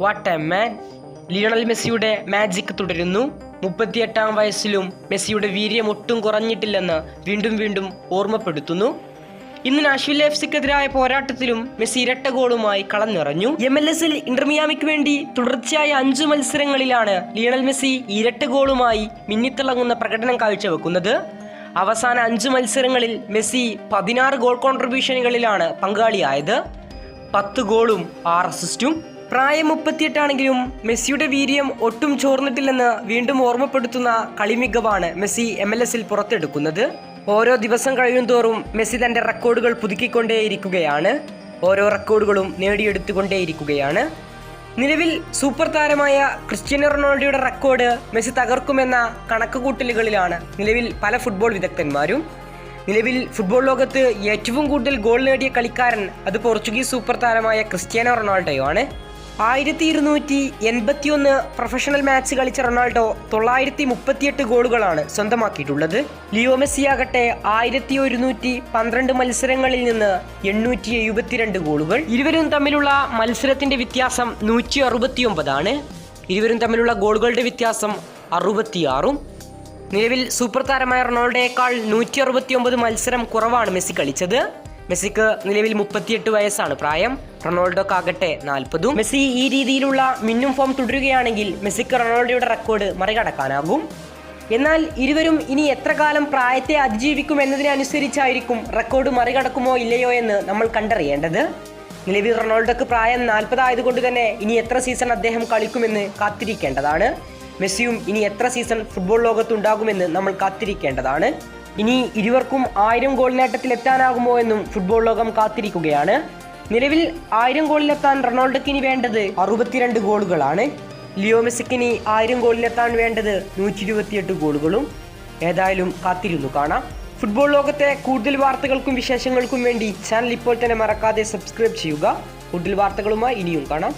What a man Lionel മെസ്സിയുടെ magic തുടരുന്നു. മുപ്പത്തിയെട്ടാം വയസ്സിലും മെസ്സിയുടെ വീര്യം ഒട്ടും കുറഞ്ഞിട്ടില്ലെന്ന് വീണ്ടും വീണ്ടും ഓർമ്മപ്പെടുത്തുന്നു. ഇന്ന് നാഷ്വിൽ എഫ് സിക്കെതിരായ പോരാട്ടത്തിലും മെസ്സി ഇരട്ട ഗോളുമായി കളം നിറഞ്ഞു എം എൽ എസിൽ ഇന്റർമിയാമിക്ക് വേണ്ടി തുടർച്ചയായ അഞ്ചു മത്സരങ്ങളിലാണ് ലിയണൽ മെസ്സി ഇരട്ട ഗോളുമായി മിന്നിത്തിളങ്ങുന്ന പ്രകടനം കാഴ്ചവെക്കുന്നത്. അവസാന അഞ്ച് മത്സരങ്ങളിൽ മെസ്സി പതിനാറ് ഗോൾ കോൺട്രിബ്യൂഷനുകളിലാണ് പങ്കാളിയായത്. പത്ത് ഗോളും ആറ് അസിസ്റ്റും പ്രായം മുപ്പത്തിയെട്ടാണെങ്കിലും മെസ്സിയുടെ വീര്യം ഒട്ടും ചോർന്നിട്ടില്ലെന്ന് വീണ്ടും ഓർമ്മപ്പെടുത്തുന്ന കളിമികവാണ് മെസ്സി എം എൽ എസിൽ പുറത്തെടുക്കുന്നത്. ഓരോ ദിവസം കഴിയുന്തോറും മെസ്സി തന്റെ റെക്കോർഡുകൾ പുതുക്കിക്കൊണ്ടേയിരിക്കുകയാണ്. ഓരോ റെക്കോർഡുകളും നേടിയെടുത്തുകൊണ്ടേയിരിക്കുകയാണ്. നിലവിൽ സൂപ്പർ താരമായ ക്രിസ്ത്യാനോ റൊണാൾഡോയുടെ റെക്കോർഡ് മെസ്സി തകർക്കുമെന്ന കണക്കുകൂട്ടലുകളിലാണ് നിലവിൽ പല ഫുട്ബോൾ വിദഗ്ധന്മാരും. നിലവിൽ ഫുട്ബോൾ ലോകത്ത് ഏറ്റവും കൂടുതൽ ഗോൾ നേടിയ കളിക്കാരൻ അത് പോർച്ചുഗീസ് സൂപ്പർ താരമായ ക്രിസ്ത്യാനോ റൊണാൾഡോ ആണ് ആയിരത്തി ഇരുന്നൂറ്റി എൺപത്തിയൊന്ന് പ്രൊഫഷണൽ മാച്ച് കളിച്ച റൊണാൾഡോ തൊള്ളായിരത്തി മുപ്പത്തിയെട്ട് ഗോളുകളാണ് സ്വന്തമാക്കിയിട്ടുള്ളത്. ലിയോ മെസ്സി ആകട്ടെ ആയിരത്തി ഒരുന്നൂറ്റി പന്ത്രണ്ട് മത്സരങ്ങളിൽ നിന്ന് എണ്ണൂറ്റി എഴുപത്തിരണ്ട് ഗോളുകൾ. ഇരുവരും തമ്മിലുള്ള മത്സരത്തിന്റെ വ്യത്യാസം നൂറ്റി അറുപത്തിയൊമ്പതാണ് ഇരുവരും തമ്മിലുള്ള ഗോളുകളുടെ വ്യത്യാസം അറുപത്തിയാറും. നിലവിൽ സൂപ്പർ താരമായ റൊണാൾഡോയേക്കാൾ നൂറ്റി അറുപത്തിയൊമ്പത് മത്സരം കുറവാണ് മെസ്സി കളിച്ചത്. മെസ്സിക്ക് നിലവിൽ മുപ്പത്തിയെട്ട് വയസ്സാണ്. പ്രായം റൊണാൾഡോക്കാകട്ടെ നാൽപ്പതും. മെസ്സി ഈ രീതിയിലുള്ള മിന്നും ഫോം തുടരുകയാണെങ്കിൽ മെസ്സിക്ക് റൊണാൾഡോയുടെ റെക്കോർഡ് മറികടക്കാനാകും. എന്നാൽ ഇരുവരും ഇനി എത്ര കാലം പ്രായത്തെ അതിജീവിക്കും എന്നതിനനുസരിച്ചായിരിക്കും റെക്കോർഡ് മറികടക്കുമോ ഇല്ലയോ എന്ന് നമ്മൾ കണ്ടറിയേണ്ടത്. നിലവിൽ റൊണാൾഡോക്ക് പ്രായം നാൽപ്പതായതുകൊണ്ട് തന്നെ ഇനി എത്ര സീസൺ അദ്ദേഹം കളിക്കുമെന്ന് കാത്തിരിക്കേണ്ടതാണ്. മെസ്സിയും ഇനി എത്ര സീസൺ ഫുട്ബോൾ ലോകത്തുണ്ടാകുമെന്ന് നമ്മൾ കാത്തിരിക്കേണ്ടതാണ്. ഇനി ഇരുവർക്കും ആയിരം ഗോൾ നേട്ടത്തിലെത്താനാകുമോ എന്നും ഫുട്ബോൾ ലോകം കാത്തിരിക്കുകയാണ്. നിലവിൽ ആയിരം ഗോളിലെത്താൻ ഇനി വേണ്ടത് അറുപത്തിരണ്ട് ഗോളുകളാണ് ലിയോ മെസ്സിക്ക് ഇനി ആയിരം ഗോളിലെത്താൻ വേണ്ടത് നൂറ്റി ഇരുപത്തിയെട്ട് ഗോളുകളും ഏതായാലും കാത്തിരുന്നു കാണാം. ഫുട്ബോൾ ലോകത്തെ കൂടുതൽ വാർത്തകൾക്കും വിശേഷങ്ങൾക്കും വേണ്ടി ചാനൽ ഇപ്പോൾ തന്നെ മറക്കാതെ സബ്സ്ക്രൈബ് ചെയ്യുക. കൂടുതൽ വാർത്തകളുമായി ഇനിയും കാണാം.